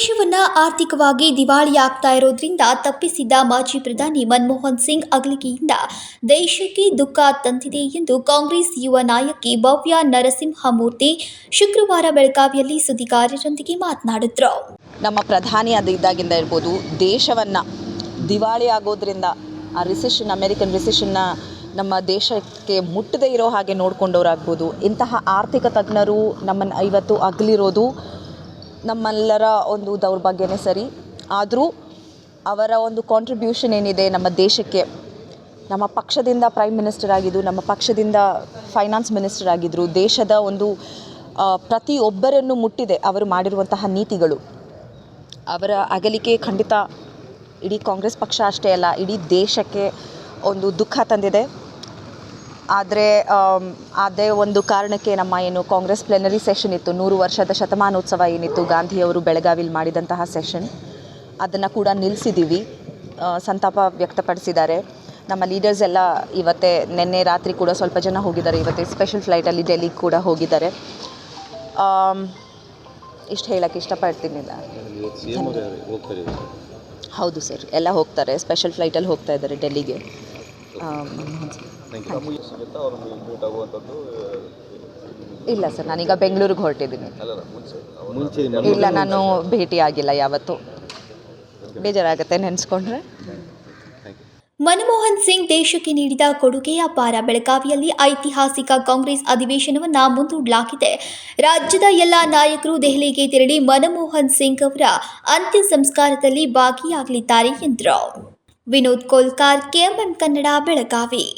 ಆರ್ಥಿಕವಾಗಿ ದಿವಾಳಿಯಾಗ್ತಾ ಇರೋದ್ರಿಂದ ತಪ್ಪಿಸಿದ್ದ ಮಾಜಿ ಪ್ರಧಾನಿ ಮನಮೋಹನ್ ಸಿಂಗ್ ಅಗಲಿಕೆಯಿಂದ ದೇಶಕ್ಕೆ ದುಃಖ ತಂದಿದೆ ಎಂದು ಕಾಂಗ್ರೆಸ್ ಯುವ ನಾಯಕಿ ಭವ್ಯ ನರಸಿಂಹಮೂರ್ತಿ ಶುಕ್ರವಾರ ಬೆಳಗಾವಿಯಲ್ಲಿ ಸುದ್ದಿಗಾರರೊಂದಿಗೆ ಮಾತನಾಡಿದ್ರು. ನಮ್ಮ ಪ್ರಧಾನಿ ಅದಿದ್ದಾಗಿಂದ ಇರ್ಬೋದು, ದೇಶವನ್ನು ದಿವಾಳಿ ಆಗೋದ್ರಿಂದ ಆ ರಿಸೆಷನ್ ಅಮೆರಿಕನ್ ರಿಸೆಷನ್ನ ನಮ್ಮ ದೇಶಕ್ಕೆ ಮುಟ್ಟದೇ ಇರೋ ಹಾಗೆ ನೋಡ್ಕೊಂಡವರಾಗ್ಬೋದು. ಇಂತಹ ಆರ್ಥಿಕ ತಜ್ಞರು ನಮ್ಮನ್ನು ಇವತ್ತು ಅಗಲಿರೋದು ನಮ್ಮೆಲ್ಲರ ಒಂದು ದೌರ್ಭಾಗ್ಯನೇ ಸರಿ. ಆದರೂ ಅವರ ಒಂದು ಕಾಂಟ್ರಿಬ್ಯೂಷನ್ ಏನಿದೆ ನಮ್ಮ ದೇಶಕ್ಕೆ, ನಮ್ಮ ಪಕ್ಷದಿಂದ ಪ್ರೈಮ್ ಮಿನಿಸ್ಟರ್ ಆಗಿದ್ದು, ನಮ್ಮ ಪಕ್ಷದಿಂದ ಫೈನಾನ್ಸ್ ಮಿನಿಸ್ಟರ್ ಆಗಿದ್ದರು ದೇಶದ ಒಂದು ಪ್ರತಿಯೊಬ್ಬರನ್ನು ಮುಟ್ಟಿದೆ ಅವರು ಮಾಡಿರುವಂತಹ ನೀತಿಗಳು. ಅವರ ಅಗಲಿಕೆ ಖಂಡಿತ ಇಡೀ ಕಾಂಗ್ರೆಸ್ ಪಕ್ಷ ಅಷ್ಟೇ ಅಲ್ಲ, ಇಡೀ ದೇಶಕ್ಕೆ ಒಂದು ದುಃಖ ತಂದಿದೆ. ಆದರೆ ಅದೇ ಒಂದು ಕಾರಣಕ್ಕೆ ನಮ್ಮ ಏನು ಕಾಂಗ್ರೆಸ್ ಪ್ಲೆನರಿ ಸೆಷನ್ ಇತ್ತು. ನೂರು ವರ್ಷದ ಶತಮಾನೋತ್ಸವ ಏನಿತ್ತು ಗಾಂಧಿಯವರು ಬೆಳಗಾವಿಲಿ ಮಾಡಿದಂತಹ ಸೆಷನ್ ಅದನ್ನು ಕೂಡ ನಿಲ್ಲಿಸಿದ್ದೀವಿ ಸಂತಾಪ ವ್ಯಕ್ತಪಡಿಸಿದ್ದಾರೆ. ನಮ್ಮ ಲೀಡರ್ಸ್ ಎಲ್ಲ ಇವತ್ತೇ ನಿನ್ನೆ ರಾತ್ರಿ ಕೂಡ ಸ್ವಲ್ಪ ಜನ ಹೋಗಿದ್ದಾರೆ. ಇವತ್ತೇ ಸ್ಪೆಷಲ್ ಫ್ಲೈಟಲ್ಲಿ ಡೆಲ್ಲಿಗೆ ಕೂಡ ಹೋಗಿದ್ದಾರೆ. ಇಷ್ಟು ಹೇಳೋಕ್ಕೆ ಇಷ್ಟಪಡ್ತೀನಿ. ಹೌದು ಸರ್. ಎಲ್ಲ ಹೋಗ್ತಾರೆ. ಸ್ಪೆಷಲ್ ಫ್ಲೈಟಲ್ಲಿ ಹೋಗ್ತಾ ಇದ್ದಾರೆ ಡೆಲ್ಲಿಗೆ. ಸಿಗುತ್ತಾ ಅವ್ರೊಂದು ಮೀಟ್ ಆಗುವಂಥದ್ದು ಇಲ್ಲ ಸರ್ ನಾನೀಗ ಬೆಂಗಳೂರಿಗೆ ಹೊರಟಿದ್ದೀನಿ. ಅಲ್ಲಲ್ಲ ಮುಂಚೆ. ಮುಂಚೆ ಇಲ್ಲ ನಾನು ಭೇಟಿ ಆಗಿಲ್ಲ ಯಾವತ್ತೂ. ಬೇಜಾರಾಗುತ್ತೆ ನೆನೆಸ್ಕೊಂಡ್ರೆ. ಮನಮೋಹನ್ ಸಿಂಗ್ ದೇಶಕ್ಕೆ ನೀಡಿದ ಕೊಡುಗೆಯ ಪಾರ ಬೆಳಗಾವಿಯಲ್ಲಿ ಐತಿಹಾಸಿಕ ಕಾಂಗ್ರೆಸ್ ಅಧಿವೇಶನವನ್ನು ಮುಂದೂಡಲಾಗಿದೆ. ರಾಜ್ಯದ ಎಲ್ಲ ನಾಯಕರು ದೆಹಲಿಗೆ ತೆರಳಿ ಮನಮೋಹನ್ ಸಿಂಗ್ ಅವರ ಅಂತ್ಯ ಸಂಸ್ಕಾರದಲ್ಲಿ ಭಾಗಿಯಾಗಲಿದ್ದಾರೆ ಎಂದರು. ವಿನೋದ್ ಕೋಲ್ಕಾರ್ ಕೆಎಂಎಂ ಕನ್ನಡ ಬೆಳಗಾವಿ.